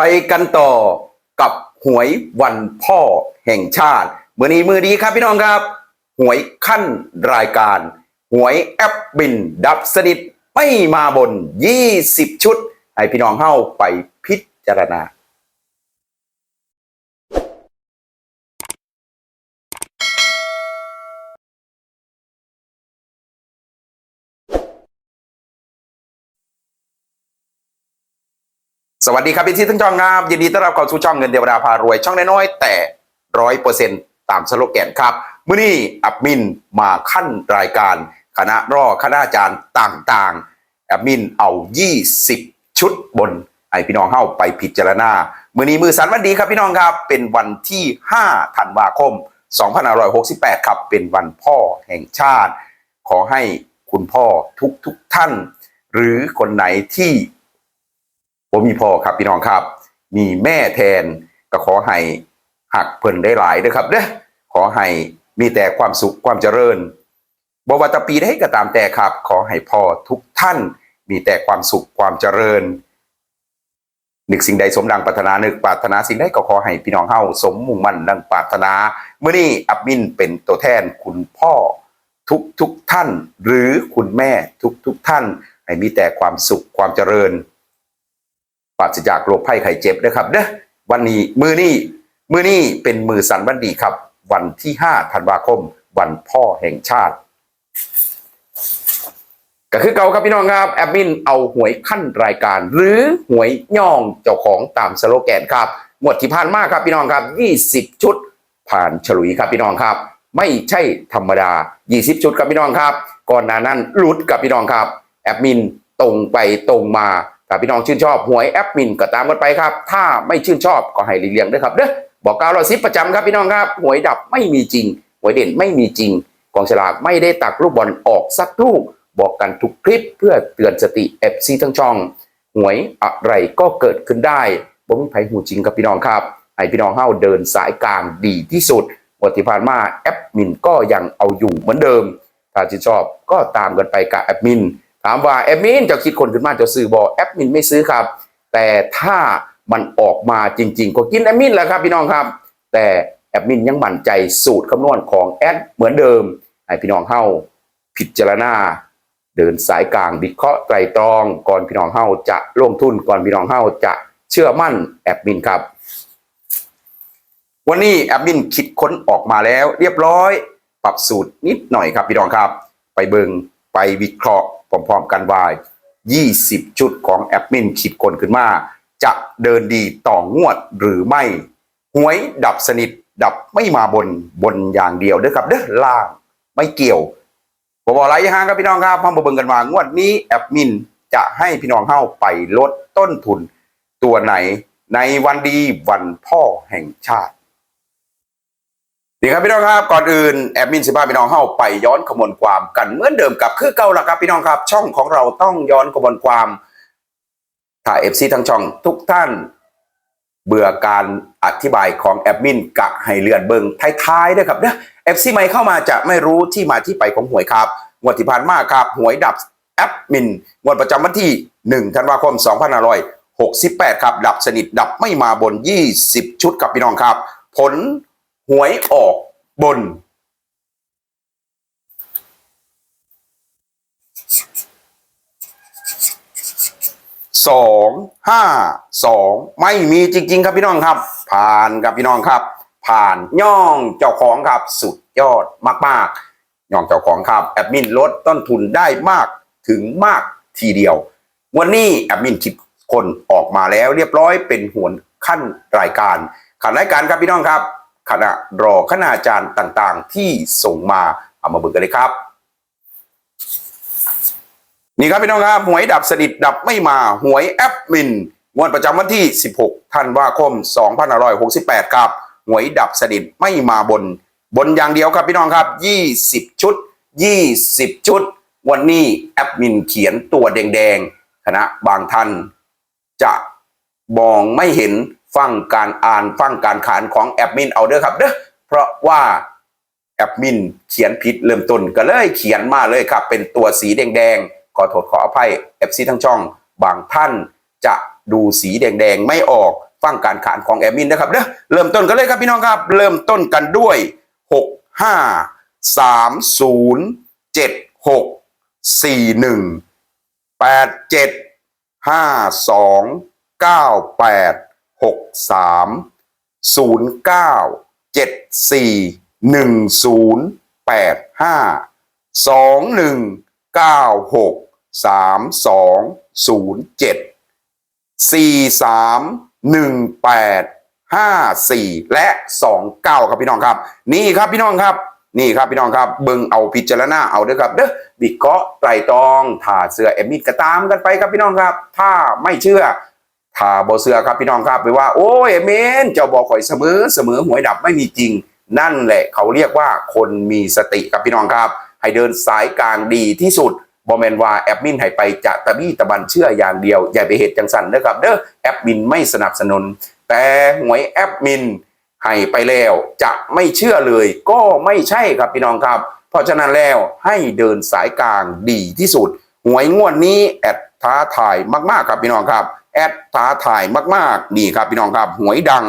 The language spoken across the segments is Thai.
ไปกันต่อกับหวยวันพ่อแห่งชาติมือนี้มือดีครับพี่น้องครับ หวยขั้นรายการ หวยแอปบินดับสนิทไม่มาบน 20 ชุด ให้พี่น้องเข้าไปพิจารณา สวัสดีครับพี่ที่ทั้งช่องครับยินดีต้อนรับเข้าสู่ช่องเงินเทวดาพารวย ช่องน้อยๆแต่ร้อยเปอร์เซ็นต์ตามสโลแกนครับมื้อนี้อับมินมาขั้นรายการ คณะรอคณะอาจารย์ต่างๆอับมินเอา 20 ชุดบนให้พี่น้องเข้าไปพิจารณามื้อนี้มือสันวันดีครับพี่น้องครับ เป็นวันที่5ธันวาคม 2568 ครับเป็นวันพ่อแห่งชาติ ขอให้คุณพ่อทุกๆทท่าน หรือคนไหนที่ ผมมีพ่อครับพี่น้องครับ มีแม่แทนก็ขอให้หักเพิ่นได้หลายเด้อครับเด้อขอให้มีแต่ความสุขความเจริญบวตปีได้ก็ตามแต่ครับ ขอให้พ่อทุกท่านมีแต่ความสุขความเจริญนึกสิ่งใดสมดังปรารถนานึกปรารถนาสิ่งใดก็ขอให้พี่น้องเฮาสมมุ่งมั่นดังปรารถนาเมื่อนี้อับมินเป็นตัวแทนคุณพ่อทุกทุกท่าน หรือคุณแม่ทุกทุกท่าน ให้มีแต่ความสุขความเจริญ ปราศจากโรคภัยไข้เจ็บนะครับเด้อวันนี้มือนี้มือนี้เป็นมือสันวันดีครับ วันที่5ธันวาคม วันพ่อแห่งชาติ ก็คือเก่าครับพี่น้องครับแอดมินเอาหวยขั้นรายการ หรือหวยย่องเจ้าของตามสโลแกนครับหมดที่ผ่านมาครับพี่น้องครับ 20 ชุดผ่านฉลุยครับพี่น้องครับ ไม่ใช่ธรรมดา 20 ชุดครับพี่น้องครับ ก่อนหน้านั้นลุดกับพี่น้องครับ แอดมินตรงไปตรงมา ถ้าพี่น้องชื่นชอบหวยแอดมินก็ตามกันไปครับ ถ้าไม่ชื่นชอบก็ให้หลีกเลี่ยงด้วยครับเด้อบอกกล่าวเราซิปประจำครับพี่น้องครับหวยดับไม่มีจริงหวยเด่นไม่มีจริงกองฉลากไม่ได้ตักลูกบอลออกสักลูก บอกกันทุกคลิปเพื่อเตือนสติเอฟซีทั้งช่องหวยอะไรก็เกิดขึ้นได้บ่มีไผหูจริงกับพี่น้องครับให้พี่น้องเฮาเดินสายกลางดีที่สุดบทที่ผ่านมาแอปมินก็ยังเอาอยู่เหมือนเดิม ถ้าชื่นชอบก็ตามกันไปกับแอปมิน ถามว่าแอดมินจะคิดคนขึ้นมาจะซื้อบอแอดมินไม่ซื้อครับ แต่ถ้ามันออกมาจริง ๆ ก็กินแอดมินแหละครับพี่น้องครับ แต่แอดมินยังมั่นใจสูตรคำนวณของแอดเหมือนเดิมให้พี่น้องเฮาพิจารณาเดินสายกลางวิเคราะห์ไตรตรอง ก่อนพี่น้องเฮาจะลงทุนก่อนพี่น้องเฮาจะเชื่อมั่นแอดมินครับ วันนี้แอดมินคิดค้นออกมาแล้ว เรียบร้อย ปรับสูตรนิดหน่อยครับพี่น้องครับ ไปเบิง ไปวิเคราะห์พร้อมๆกันว่า 20 ชุดของแอดมินคิดคนขึ้นมา จะเดินดีต่องวดหรือไม่หวยดับสนิทดับไม่มาบนบนอย่างเดียวเด้อครับเด้อล่างไม่เกี่ยวบบอกอะไรยังฮะครับพี่น้องครับพอมาเบิ่งกันว่างวดนี้แอดมินจะให้พี่น้องเข้าไปลดต้นทุนตัวไหนในวันดีวันพ่อแห่งชาติ ดีครับพี่น้องครับก่อนอื่นแอดมินสิบ้าพี่น้องเข้าไปย้อนขบวนความกันเหมือนเดิมกับคือเก่าละครับพี่น้องครับ ช่องของเราต้องย้อนขบวนความถ้าเอฟซีทั้งช่องทุกท่าน เบื่อการอธิบายของแอดมินกะให้เลือนเบิงท้ายๆด้วยครับเนะเอฟซีใหม่เข้ามาจะไม่รู้ที่มาที่ไปของหวยครับงวดที่ผ่านมาครับหวยดับแอดมินงวดประจำวันที่1ธันวาคม2568 ครับ ดับสนิทดับไม่มาบน 20 ชุดกับพี่น้องครับ ผล หวยออกบน สองห้าสองไม่มีจริง ๆ ครับพี่น้องครับ ผ่านครับพี่น้องครับ ผ่านย่องเจ้าของครับ สุดยอดมากๆย่องเจ้าของครับแอดมินลดต้นทุนได้มากถึงมากทีเดียว วันนี้แอดมินคิดคนออกมาแล้วเรียบร้อยเป็นหวนขั้นรายการขันรายการครับพี่น้องครับ คณะรอคณาจารย์ต่างๆ ที่ส่งมาเอามาเบิกกันเลยครับ นี่ครับพี่น้องครับหวยดับสนิทดับไม่มาหวยแอปมินงวดประจำวันที่ 16ธันวาคม2568ครับหวยดับสนิทไม่มาบน บนอย่างเดียวครับพี่น้องครับ 20 ชุด 20 ชุด วันนี้แอปมินเขียนตัวแดงๆคณะบางท่านจะมองไม่เห็น ฟังการอ่านฟังการขานของแอดมินเอาเด้อครับเด้อเพราะว่าแอดมินเขียนผิดเริ่มต้นก็เลยเขียนมาเลยครับ เป็นตัวสีแดงๆขอโทษขออภัย FC ทั้งช่อง บางท่านจะดูสีแดงๆไม่ออกฟังการขานของแอดมินนะครับเด้อเริ่มต้นกันเลยครับพี่น้องครับ เริ่มต้นกันด้วย 6 5 3 0 7 6 4 1 8 7 5 2 9 8 หกสามศูนย์เก้าเจ็ดสี่หนึ่งศูนย์แปดห้าสองหนึ่งเก้าหกสามสองศูนย์เจ็ดสี่สามหนึ่งแปดห้าสี่และสองเก้าครับพี่น้องครับ นี่ครับพี่น้องครับ นี่ครับพี่น้องครับเบิ่งเอาพิจารณาเอาเด้อครับเด้อวิเคราะห์ไตรตรองถ่าเสือเอมิดกระตามกันไปครับพี่น้องครับ ถ้าไม่เชื่อ ถ้าบ่เสือครับพี่น้องครับไปว่า โอ้ยเอเมนเจ้าบอกข่อยเสมอเสมอหวยดับไม่มีจริง นั่นแหละเขาเรียกว่าคนมีสติครับพี่น้องครับ ให้เดินสายกลางดีที่สุดบอแมนว่าแอดมินให้ไปจะตะบี้ตะบันเชื่ออย่างเดียว อย่าไปเหตุจังสันเด้อครับเด้อแอดมินไม่สนับสนุน แต่หวยแอดมินให้ไปแล้วจะไม่เชื่อเลยก็ไม่ใช่ครับพี่น้องครับ เพราะฉะนั้นแล้วให้เดินสายกลางดีที่สุดหวยงวดนี้แอดท้าทายมากๆครับพี่น้องครับ แอดท้าทายมากๆนี่ครับพี่น้องครับหวยดัง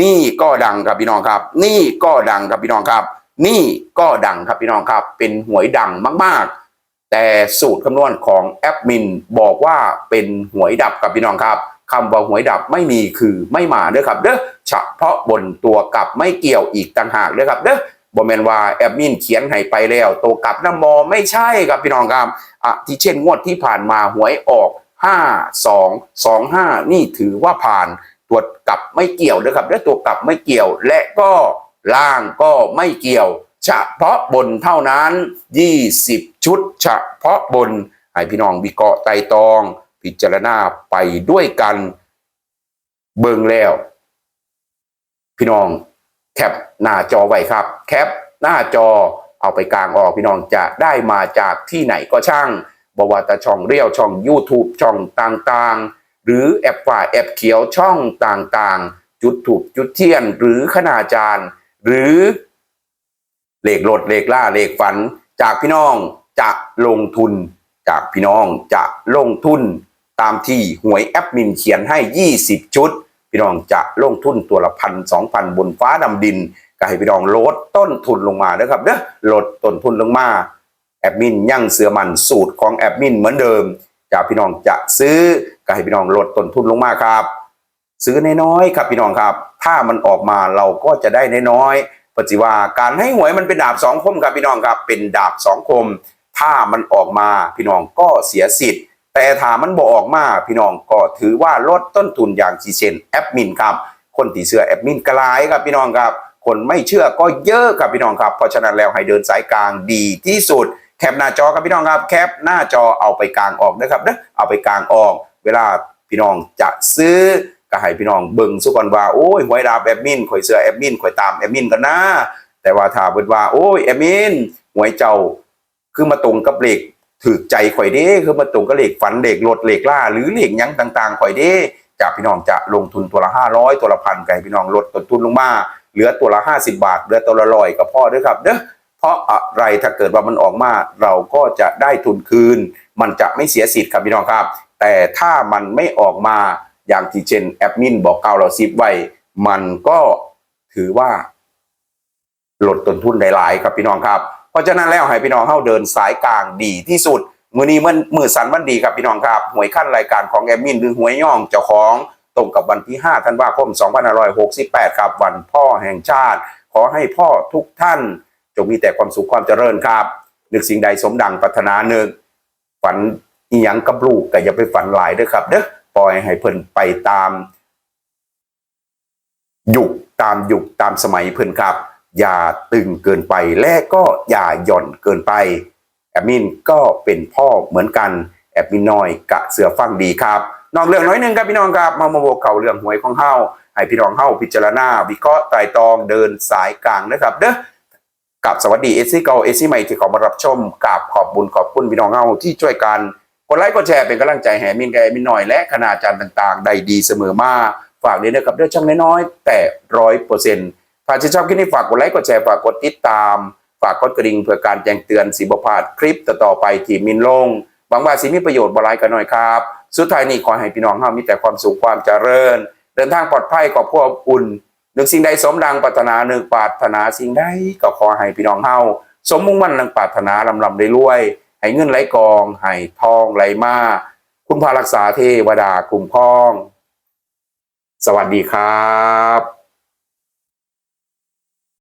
นี่ก็ดังครับพี่น้องครับ นี่ก็ดังครับพี่น้องครับ นี่ก็ดังครับพี่น้องครับ เป็นหวยดังมากๆ แต่สูตรคำนวณของแอปมินบอกว่าเป็นหวยดับครับพี่น้องครับคำว่าหวยดับไม่มีคือไม่มาเด้อครับเด้อเฉพาะบนตัวกลับไม่เกี่ยวอีกต่างหากเด้อครับเด้อบอมแมนว่าแอปมินเขียนให้ไปแล้ว ตัวกลับน้ำมอไม่ใช่ครับพี่น้องครับอะที่เช่นงวดที่ผ่านมาหวยออก 5 2 2 5 นี่ถือว่าผ่านตัวจกลับไม่เกี่ยวนะครับและตัวกลับไม่เกี่ยวและก็ล่างก็ไม่เกี่ยว เฉพาะบนเท่านั้น 20 ชุด เฉพาะบนให้พี่น้องวิเคราะห์ไตรตอง พิจารณาไปด้วยกัน เบิ่งแล้ว พี่น้องแคปหน้าจอไว้ครับ แคปหน้าจอเอาไปกลางออกพี่น้องจะได้มาจากที่ไหนก็ช่าง บว่าแตช่องเรียวช่อง YouTube ช่องต่างๆ หรือแอปฝ่าแอปเขียวช่องต่างๆ จุดถูกจุดเทียนหรือคณาจารย์ หรือเลขรถเลขล่าเลขฝัน จากพี่น้องจะลงทุน จากพี่น้องจะลงทุนตามที่หวยแอปมินเขียนให้ 20 ชุด พี่น้องจะลงทุนตัวละพันสองพันบนฟ้าดำดินก็ให้พี่น้องลดต้นทุนลงมาเด้อครับเด้อลดต้นทุนลงมา ดมินยั่งเสือมันสูตรของแอดมินเหมือนเดิมจากพี่น้องจะซื้อก็ให้พี่น้องลดต้นทุนลงมาครับ ซื้อน้อยๆครับพี่น้องครับ ถ้ามันออกมาเราก็จะได้น้อยๆปฏิว่าการให้หวยมันเป็นดาบสองคมครับพี่น้องครับเป็นดาบสองคม ถ้ามันออกมาพี่น้องก็เสียสิทธิ์ แต่ถ้ามันบอออกมาพี่น้องก็ถือว่าลดต้นทุนอย่างจีเชนแอดมินครับคนที่เชื่อแอดมินกลายครับพี่น้องครับคนไม่เชื่อก็เยอะครับพี่น้องครับ เพราะฉะนั้นแล้วให้เดินสายกลางดีที่สุด แคปหน้าจอครับพี่น้องครับแคปหน้าจอเอาไปกลางออกนะครับเด้อเอาไปกลางออก เวลาพี่น้องจะซื้อก็ให้พี่น้องเบิ่งสุก่อนว่าโอ้ยหวยดาบแอดมินข่อยเสือแอดมินข่อยตามแอดมินกันนะแต่ว่าถ้าเบิ่นว่า โอ้ยแอดมินหวยเจ้าคือมาตรงกับเลขถือใจข่อยเด้คือมาตรงกับเลขฝันเลขรถเลขล่า หรือเลขหยังต่าง ๆ ข่อยเด้จากพี่น้องจะลงทุนตัวละ500ตัวละพันไก่พี่น้องลดต้นทุนลงมาเหลือตัวละ50บบาทเหลือตัวละร้อยกับพ่อด้วยครับเด้อ เพราะอะไรถ้าเกิดว่ามันออกมา เราก็จะได้ทุนคืน มันจะไม่เสียสิทธิ์ครับพี่น้องครับ แต่ถ้ามันไม่ออกมาอย่างที่เช่นแอดมินบอกเก่าเราซิปไว้ มันก็ถือว่าลดต้นทุนหลายๆครับพี่น้องครับ เพราะฉะนั้นแล้วให้พี่น้องเข้าเดินสายกลางดีที่สุดมือนี้มันมือสันวันดีครับพี่น้องครับหวยขั้นรายการของแอมมินหรือหวยย่องเจ้าของตรงกับวันที่ 5 ธันวาคม 2568 ครับวันพ่อแห่งชาติ ขอให้พ่อทุกท่าน จงมีแต่ความสุขความเจริญครับนึกสิ่งใดสมดังปรารถนานึกฝันอีหยังกับลูกก็อย่าไปฝันหลายด้อครับเด้อปล่อยให้เพิ่นไปตาม ยุคตามยุคตามสมัยเพิ่นครับ อย่าตึงเกินไปและก็อย่าหย่อนเกินไปแอดมินก็เป็นพ่อเหมือนกันแอดมินน้อยกะเสือฟังดีครับนอกเรื่องน้อยหนึ่งครับพี่น้องครับมามาโบกเข่าเรื่องหวยของเฮาให้พี่น้องเฮาพิจารณา วิเคราะห์ไตรตรองเดินสายกลางนะครับเด้อ กับสวัสดีเอซี่เก่าเอซี่ใหม่ที่เขามารับชมกับขอบบุญขอบคุณพี่น้องเฮาที่ช่วยกันกดไลค์กดแชร์เป็นกำลังใจให้แอดมินกับแอดมินหน้อยและคณาจารย์ต่าง ๆ ได้ดีเสมอมาฝากเด้นะครับเด้อช่างน้อยๆแต่ร้อยเปอร์เซ็นต์ถ้าชื่นชอบคลิปนี้ฝากกดไลค์กดแชร์ฝากกดติดตาม ฝากกดกระดิ่งเพื่อการแจ้งเตือนสีบพาดคลิปต่อๆไปที่มินลงหวังว่าสิมีประโยชน์บหลายกันหน่อยครับ สุดท้ายนี้ขอให้พี่น้องเฮามีแต่ความสุขความเจริญ เดินทางปลอดภัยขอบครัวอบอุ่น นึกสิ่งใดสมดังปรารถนานึกปรารถนาสิ่งใดก็ขอให้พี่น้องเฮาสมมุ่งมั่นนังปรารถนาลำลำได้รวย ให้เงินไหลกองให้ทองไหลมาคุณพารักษาเทวดาคุ้มครอง สวัสดีครับ